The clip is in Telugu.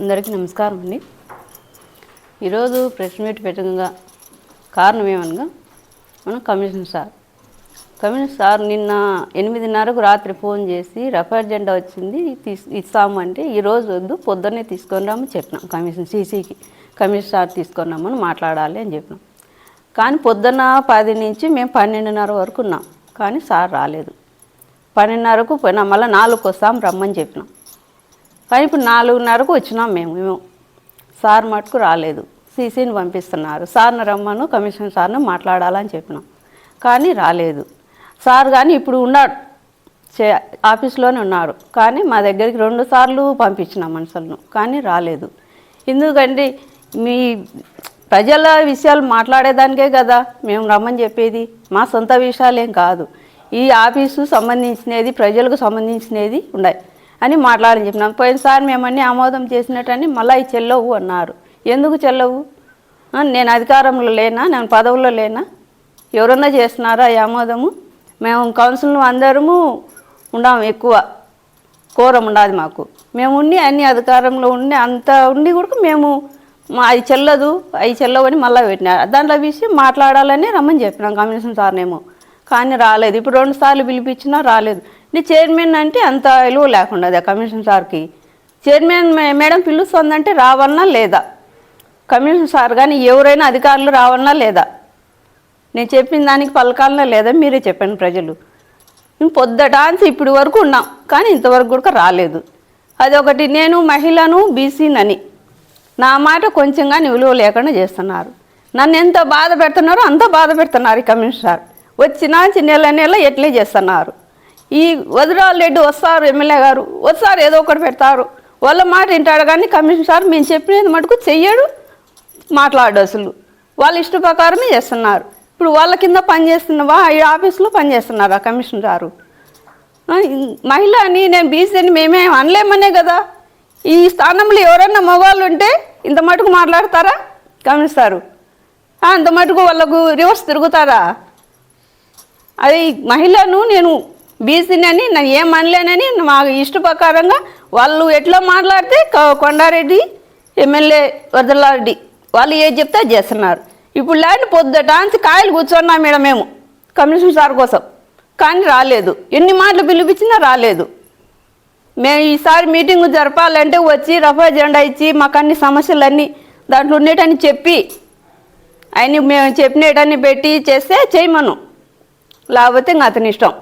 అందరికీ నమస్కారం అండి. ఈరోజు ప్రెస్ మీట్ పెట్టగా కారణం ఏమనగా మనం కమిషన్ సార్ కమిషన్ సార్ నిన్న ఎనిమిదిన్నరకు రాత్రి ఫోన్ చేసి రఫర్ జెండా వచ్చింది తీసు ఇస్తాము అంటే ఈరోజు వద్దు పొద్దున్నే తీసుకొని రామని చెప్పినాం కమిషన్ సీసీకి. కమిషన్ సార్ తీసుకొని రమ్మని మాట్లాడాలి అని చెప్పినాం. కానీ పొద్దున్న పది నుంచి మేము పన్నెండున్నర వరకు ఉన్నాం కానీ సార్ రాలేదు. పన్నెండున్నరకు పోయినా మళ్ళీ నాలుగుకి వస్తాం రమ్మని చెప్పినాం. కానీ ఇప్పుడు నాలుగున్నరకు వచ్చినాం మేము మేము. సార్ మటుకు రాలేదు సీసీని పంపిస్తున్నారు. సార్ని రమ్మను కమిషన్ సార్ని మాట్లాడాలని చెప్పినాం కానీ రాలేదు. సార్ కానీ ఇప్పుడు ఉన్నాడు. చే ఆఫీస్లోనే ఉన్నారు. కానీ మా దగ్గరికి రెండు సార్లు పంపించిన మనుషులను. కానీ రాలేదు. ఎందుకంటే మీ ప్రజల విషయాలు మాట్లాడేదానికే కదా. మేము రమ్మని చెప్పేది. మా సొంత విషయాలేం కాదు. ఈ ఆఫీసు సంబంధించినది ప్రజలకు సంబంధించినది ఉన్నాయి అని మాట్లాడని చెప్పినాం. పోయినసారి మేము అన్ని ఆమోదం చేసినట్టని మళ్ళీ ఈ చెల్లవు అన్నారు. ఎందుకు చెల్లవు? నేను అధికారంలో లేనా? నేను పదవుల్లో లేనా? ఎవరన్నా చేస్తున్నారా ఈ ఆమోదము? మేము కౌన్సిల్ అందరము ఉండాము ఎక్కువ. కోరం ఉండదు మాకు. మేము ఉండి అన్ని అధికారంలో ఉండి అంత ఉండి కూడా మేము మా అది చెల్లదు అవి చెల్లవని మళ్ళీ పెట్టినారు. దాంట్లో విషయం మాట్లాడాలని రమ్మని చెప్పినాం కమిషన్ సార్నేమో. కానీ రాలేదు. ఇప్పుడు రెండు సార్లు పిలిపించినా రాలేదు. నీ చైర్మన్ అంటే అంత విలువ లేకుండా ఆ కమిషన్ సార్కి. చైర్మన్ మేడం పిలుస్తుందంటే రావన్నా లేదా? కమిషన్ సార్ కానీ ఎవరైనా అధికారులు రావన్నా లేదా? నేను చెప్పిన దానికి పలకాలనా లేదా మీరే చెప్పండి ప్రజలు. మేము పొద్దుటాంచి ఇప్పటి వరకు ఉన్నాం కానీ ఇంతవరకు కూడా రాలేదు. అదొకటి నేను మహిళను బీసీనని నా మాట కొంచెం కానీ విలువ లేకుండా చేస్తున్నారు. నన్ను ఎంత బాధ పెడుతున్నారో అంత బాధ పెడుతున్నారు ఈ కమిషన్ సార్. వచ్చినా నెల నెల ఎట్లే చేస్తున్నారు. ఈ వదిరాల రెడ్డి వస్తారు ఎమ్మెల్యే గారు వస్తారు ఏదో ఒకటి పెడతారు. వాళ్ళ మాట వింటాడు కానీ కమిషన్ సార్ మేము చెప్పినది మటుకు చెయ్యడు మాట్లాడు అసలు. వాళ్ళ ఇష్ట ప్రకారమే చేస్తున్నారు. ఇప్పుడు వాళ్ళ కింద పనిచేస్తున్నవా ఈ ఆఫీస్లో పనిచేస్తున్నారు ఆ కమిషన్ గారు? మహిళ అని నేను బీసీ అని మేమే అనలేమనే కదా. ఈ స్థానంలో ఎవరైనా మగవాళ్ళు ఉంటే ఇంత మటుకు మాట్లాడతారా గమనిస్తారు అంత మటుకు వాళ్ళకు రివర్స్ తిరుగుతారా? అది మహిళను నేను బీసీని అని నేను ఏం అనలేనని మా ఇష్ట ప్రకారంగా వాళ్ళు ఎట్లా మాట్లాడితే కొండారెడ్డి ఎమ్మెల్యే వరదలారెడ్డి వాళ్ళు ఏది చెప్తే అది చేస్తున్నారు. ఇప్పుడు లేని పొద్దుటాంచి కాయలు కూర్చున్నాం మేడం మేము కమిషన్ సార్ కోసం. కానీ రాలేదు. ఎన్ని మాటలు పిలిపించినా రాలేదు. మేము ఈసారి మీటింగ్ జరపాలంటే వచ్చి రఫా జెండా ఇచ్చి మాకు అన్ని సమస్యలన్నీ దాంట్లో ఉండేటని చెప్పి ఆయన మేము చెప్పినటన్ని పెట్టి చేస్తే చేయమను. లేకపోతే ఇంకా అతని ఇష్టం.